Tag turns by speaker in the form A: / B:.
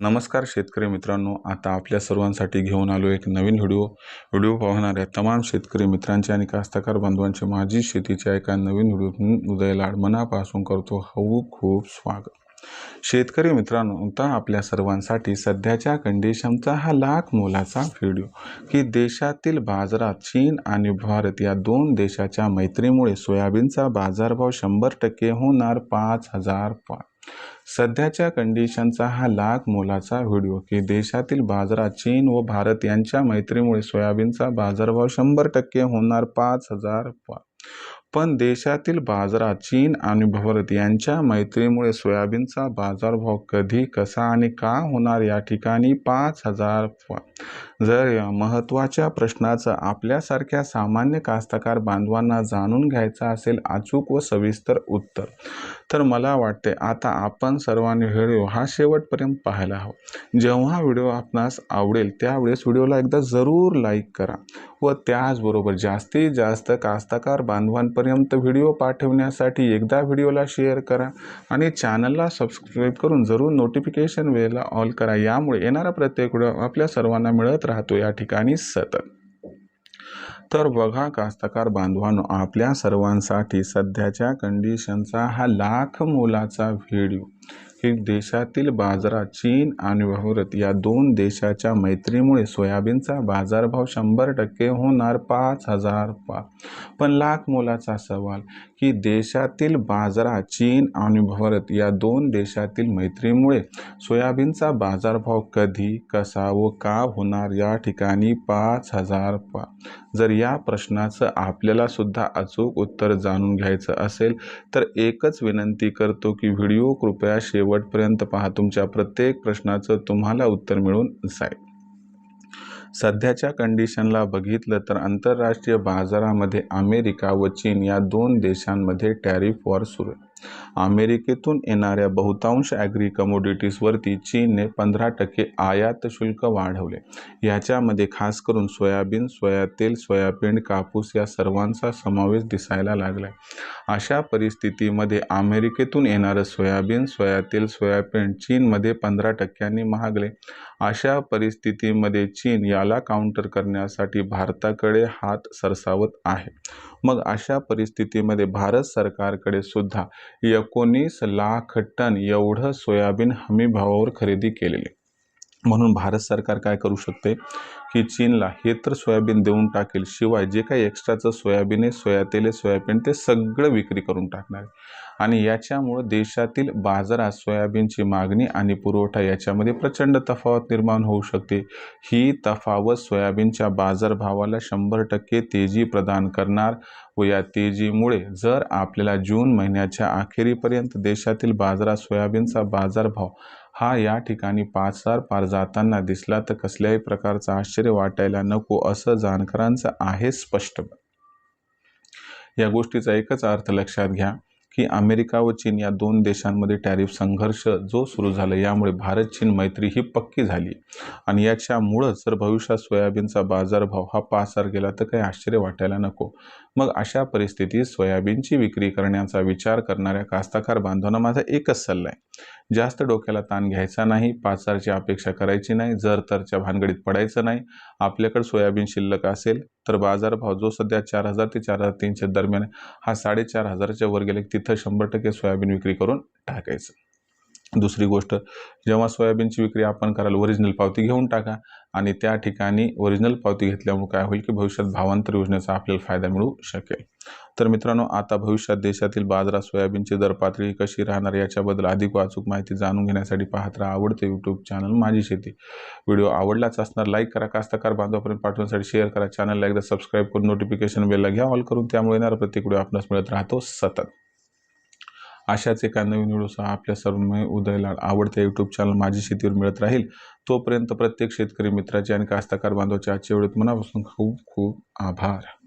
A: नमस्कार शेतकरी मित्रांनो आता आपल्या सर्वांसाठी घेऊन आलो एक नवीन व्हिडिओ. व्हिडिओ पाहणाऱ्या तमाम शेतकरी मित्रांचे आणि कास्तकार बांधवांचे माझी शेतीच्या एका नवीन व्हिडिओ उदयलाड मनापासून करतो हवू खूप स्वागत. शेतकरी मित्रांनो आता आपल्या सर्वांसाठी सध्याच्या कंडिशनचा हा लाख मोलाचा व्हिडिओ की देशातील बाजारात चीन आणि भारत या दोन देशाच्या मैत्रीमुळे सोयाबीनचा बाजारभाव शंभर टक्के होणार पाच हजार पाच सध्याच्या कंडिशनचा हा लाख मोलाचा व्हिडिओ की देशातील बाजारात चीन व भारत यांच्या मैत्रीमुळे सोयाबीनचा बाजारभाव शंभर टक्के होणार पाच हजार पा पण देशातील बाजारात चीन आणि भारत यांच्या मैत्रीमुळे सोयाबीनचा बाजारभाव कधी कसा आणि का होणार या ठिकाणी पाच हजार जर या महत्त्वाच्या प्रश्नाचं आपल्यासारख्या सामान्य कास्तकार बांधवांना जाणून घ्यायचं असेल अचूक व सविस्तर उत्तर तर मला वाटते आता आपण सर्वांनी व्हिडिओ हा शेवटपर्यंत पाहायला हवा. जेव्हा व्हिडिओ आपणास आवडेल त्यावेळेस व्हिडिओला एकदा जरूर लाईक करा व त्याचबरोबर जास्तीत जास्त कास्तकार बांधवांपर्यंत व्हिडिओ पाठवण्यासाठी एकदा व्हिडिओला शेअर करा आणि चॅनलला सबस्क्राईब करून जरूर नोटिफिकेशन वेळेला ऑल करा. यामुळे येणारा प्रत्येक व्हिडिओ आपल्या सर्वांना मिळत राहतो. या ठिकाणी सतत. तर बघा कास्तकार बांधवांनो आपल्या सर्वांसाठी सध्याच्या कंडिशनचा हा लाख मोलाचा व्हिडिओ. की देशातील बाजारात चीन आणि भारत या दोन देशाच्या मैत्रीमुळे सोयाबीनचा बाजारभाव शंभर टक्के होणार पाच हजार पा पण लाख मोलाचा सवाल की देशातील बाजारात चीन आणि भारत या दोन देशातील मैत्रीमुळे सोयाबीनचा बाजारभाव कधी कसा व का होणार या ठिकाणी पाच हजार पा जर या प्रश्नाचं आपल्याला सुद्धा अचूक उत्तर जाणून घ्यायचं असेल तर एकच विनंती करतो की व्हिडिओ कृपया शेवटपर्यंत पहा तुमच्या प्रत्येक प्रश्नाचं तुम्हाला उत्तर मिळून जाईल. सध्याच्या कंडिशनला बघितलं तर आंतरराष्ट्रीय बाजारामध्ये अमेरिका व चीन या दोन देशांमध्ये टॅरिफ वॉर सुरू आहे. अमेरिकेतून येणाऱ्या बहुतांश ॲग्री कमोडिटीजवरती चीनने पंधरा टक्के आयात शुल्क वाढवले. याच्यामध्ये खास करून सोयाबीन सोयातेल सोयाबीन कापूस या सर्वांचा समावेश दिसायला लागला अशा परिस्थितीमध्ये अमेरिकेतून येणारं सोयाबीन सोयातेल सोयाबीन चीनमध्ये पंधरा टक्क्यांनी महागले. अशा परिस्थितीमध्ये चीन याला काउंटर करण्यासाठी भारताकडे हात सरसावत आहे. मग अशा परिस्थितीमध्ये भारत सरकारकडे सुद्धा एकोणीस लाख टन एवढं सोयाबीन हमी भावावर खरेदी केलेले. म्हणून भारत सरकार काय करू शकते? की चीनला हे तर सोयाबीन देऊन टाकेल शिवाय जे काही एक्स्ट्राचं सोयाबीन आहे सोया तेल आहे सोयाबीन ते सगळं विक्री करून टाकणार आणि याच्यामुळं देशातील बाजारात सोयाबीनची मागणी आणि पुरवठा याच्यामध्ये प्रचंड तफावत निर्माण होऊ शकते. ही तफावत सोयाबीनच्या बाजारभावाला शंभर टक्के तेजी प्रदान करणार व या तेजीमुळे जर आपल्याला जून महिन्याच्या अखेरीपर्यंत देशातील बाजारात सोयाबीनचा बाजारभाव हा या ठिकाणी पाच पार जाताना दिसला तर कसल्याही प्रकारचं आश्चर्य वाटायला नको असं जाणकारांचं आहे स्पष्ट या गोष्टीचा एकच अर्थ लक्षात घ्या की अमेरिका व चीन या दोन देशांमध्ये टॅरिफ संघर्ष जो सुरू झाला यामुळे भारत चीन मैत्री ही पक्की झाली. आणि याच्यामुळंच जर भविष्यात सोयाबीनचा बाजारभाव हा पासार गेला तर काही आश्चर्य वाटायला नको. मग अशा परिस्थितीत सोयाबीनची विक्री करण्याचा विचार करणाऱ्या कास्ताकार बांधवांना माझा एकच सल्ला आहे. जास्त डोक्याला ताण घ्यायचा नाही पाचारची अपेक्षा करायची नाही जर तरच्या भानगडीत पडायचं नाही. आपल्याकडे सोयाबीन शिल्लक असेल तर बाजारभाव जो सध्या चार हजार ते चार हजार तीनशे दरम्यान हा साडेचार हजाराच्या वर गेले तिथं शंभर टक्के सोयाबीन विक्री करून टाकायचं. दुसरी गोष्ट जेव्हा सोयाबीनची विक्री आपण कराल ओरिजिनल पावती घेऊन टाका. आणि त्या ठिकाणी ओरिजिनल पावती घेतल्यामुळे काय होईल की भविष्यात भावांतर योजनेचा आपल्याला फायदा मिळू शकेल. तर मित्रांनो आता भविष्यात देशातील बाजारात सोयाबीनची दर पातळी कशी राहणार याच्याबद्दल अधिक वाचूक माहिती जाणून घेण्यासाठी पाहत राहा आवडते यूट्यूब चॅनल माझी शेती. व्हिडिओ आवडलाच असणार लाईक करा कास्तकार बांधवापर्यंत पाठवण्यासाठी शेअर करा. चॅनलला एकदा सबस्क्राईब करून नोटिफिकेशन बेलला घ्या. ऑल करून त्यामुळे येणारा प्रत्येक व्हिडिओ आपणास मिळत राहतो सतत. अशाच एका नवीन व्हिडिओसह आपल्या सर्व उदयला आवडत्या यूट्यूब चॅनल माझी शेतीवर मिळत राहील. तोपर्यंत प्रत्येक शेतकरी मित्राचे आणि कास्तकार बांधवाचे आजच्या वेळेत मनापासून खूप खूप आभार.